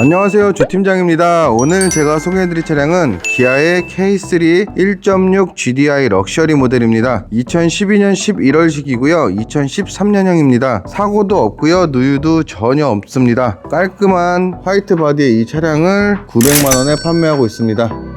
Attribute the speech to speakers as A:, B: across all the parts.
A: 안녕하세요. 주팀장입니다. 오늘 제가 소개해드릴 차량은 기아의 K3 1.6 GDI 럭셔리 모델입니다. 2012년 11월식이고요. 2013년형입니다. 사고도 없고요. 누유도 전혀 없습니다. 깔끔한 화이트 바디의 이 차량을 900만원에 판매하고 있습니다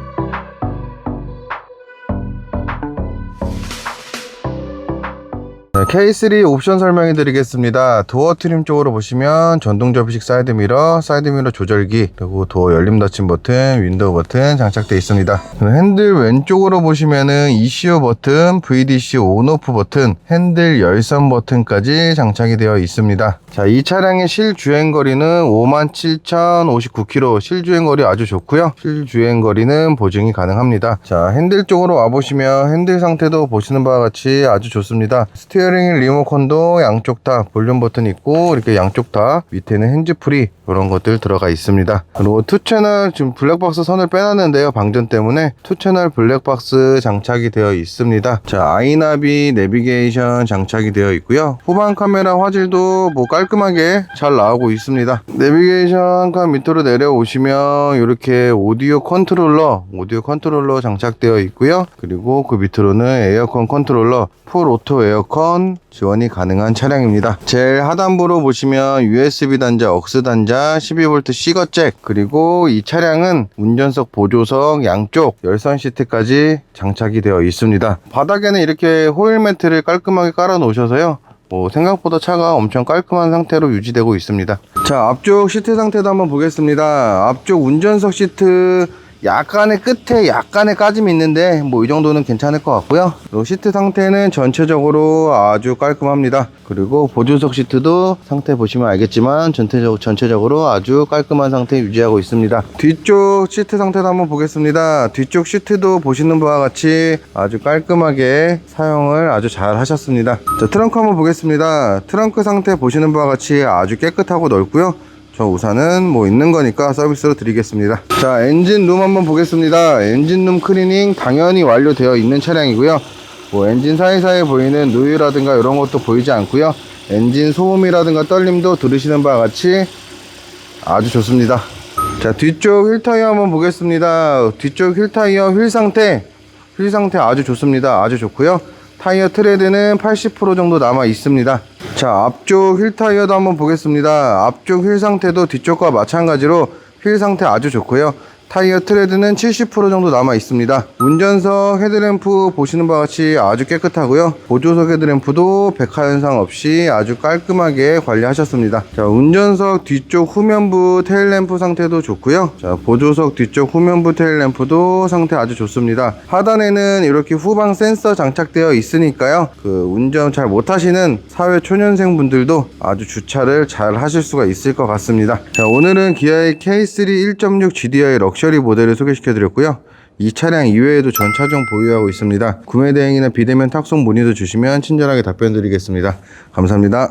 A: K3 옵션 설명해 드리겠습니다. 도어 트림 쪽으로 보시면 전동 접이식 사이드 미러, 사이드 미러 조절기, 그리고 도어 열림 닫힘 버튼, 윈도우 버튼 장착되어 있습니다. 핸들 왼쪽으로 보시면은 ECU 버튼, VDC 온오프 버튼, 핸들 열선 버튼까지 장착이 되어 있습니다. 자, 이 차량의 실주행 거리는 57,059km, 실주행 거리 아주 좋고요. 실주행 거리는 보증이 가능합니다. 자, 핸들 쪽으로 와 보시면 핸들 상태도 보시는 바와 같이 아주 좋습니다. 스티어링 리모컨도 양쪽 다 볼륨 버튼 있고 이렇게 양쪽 다 밑에는 핸즈프리 이런 것들 들어가 있습니다. 그리고 투 채널 지금 블랙박스 선을 빼놨는데요. 방전 때문에 투 채널 블랙박스 장착이 되어 있습니다. 자, 아이나비 내비게이션 장착이 되어 있고요. 후방 카메라 화질도 뭐 깔끔하게 잘 나오고 있습니다. 내비게이션 칸 밑으로 내려오시면 이렇게 오디오 컨트롤러, 오디오 컨트롤러 장착되어 있고요. 그리고 그 밑으로는 에어컨 컨트롤러, 풀 오토 에어컨 지원이 가능한 차량입니다. 제일 하단부로 보시면 USB 단자, 억스 단자, 12V 시거 잭, 그리고 이 차량은 운전석 보조석 양쪽 열선 시트까지 장착이 되어 있습니다. 바닥에는 이렇게 호일 매트를 깔끔하게 깔아 놓으셔서요. 뭐 생각보다 차가 엄청 깔끔한 상태로 유지되고 있습니다. 자 앞쪽 시트 상태도 한번 보겠습니다. 앞쪽 운전석 시트 약간의 끝에 약간의 까짐이 있는데 뭐 이 정도는 괜찮을 것 같고요. 그리고 시트 상태는 전체적으로 아주 깔끔합니다. 그리고 보조석 시트도 상태 보시면 알겠지만 전체적, 전체적으로 아주 깔끔한 상태 유지하고 있습니다. 뒤쪽 시트 상태도 한번 보겠습니다. 뒤쪽 시트도 보시는 바와 같이 아주 깔끔하게 사용을 아주 잘 하셨습니다. 자, 트렁크 한번 보겠습니다. 트렁크 상태 보시는 바와 같이 아주 깨끗하고 넓고요. 저 우산은 뭐 있는 거니까 서비스로 드리겠습니다. 자, 엔진룸 한번 보겠습니다. 엔진룸 클리닝 당연히 완료되어 있는 차량이고요. 뭐 엔진 사이사이 보이는 누유라든가 이런 것도 보이지 않고요. 엔진 소음이라든가 떨림도 들으시는 바와 같이 아주 좋습니다. 자, 뒤쪽 휠 타이어 한번 보겠습니다. 뒤쪽 휠 타이어 휠 상태, 휠 상태 아주 좋습니다. 아주 좋고요. 타이어 트레드는 80% 정도 남아 있습니다. 자, 앞쪽 휠 타이어도 한번 보겠습니다. 앞쪽 휠 상태도 뒤쪽과 마찬가지로 휠 상태 아주 좋고요. 타이어 트레드는 70% 정도 남아 있습니다. 운전석 헤드램프 보시는 바와 같이 아주 깨끗하고요. 보조석 헤드램프도 백화 현상 없이 아주 깔끔하게 관리하셨습니다. 자, 운전석 뒤쪽 후면부 테일램프 상태도 좋고요. 자, 보조석 뒤쪽 후면부 테일램프도 상태 아주 좋습니다. 하단에는 이렇게 후방 센서 장착되어 있으니까요. 그 운전 잘 못하시는 사회 초년생 분들도 아주 주차를 잘 하실 수가 있을 것 같습니다. 자, 오늘은 기아의 K3 1.6 GDI 럭셔리 모델을 소개시켜 드렸고요. 이 차량 이외에도 전 차종 보유하고 있습니다. 구매 대행이나 비대면 탁송 문의도 주시면 친절하게 답변 드리겠습니다. 감사합니다.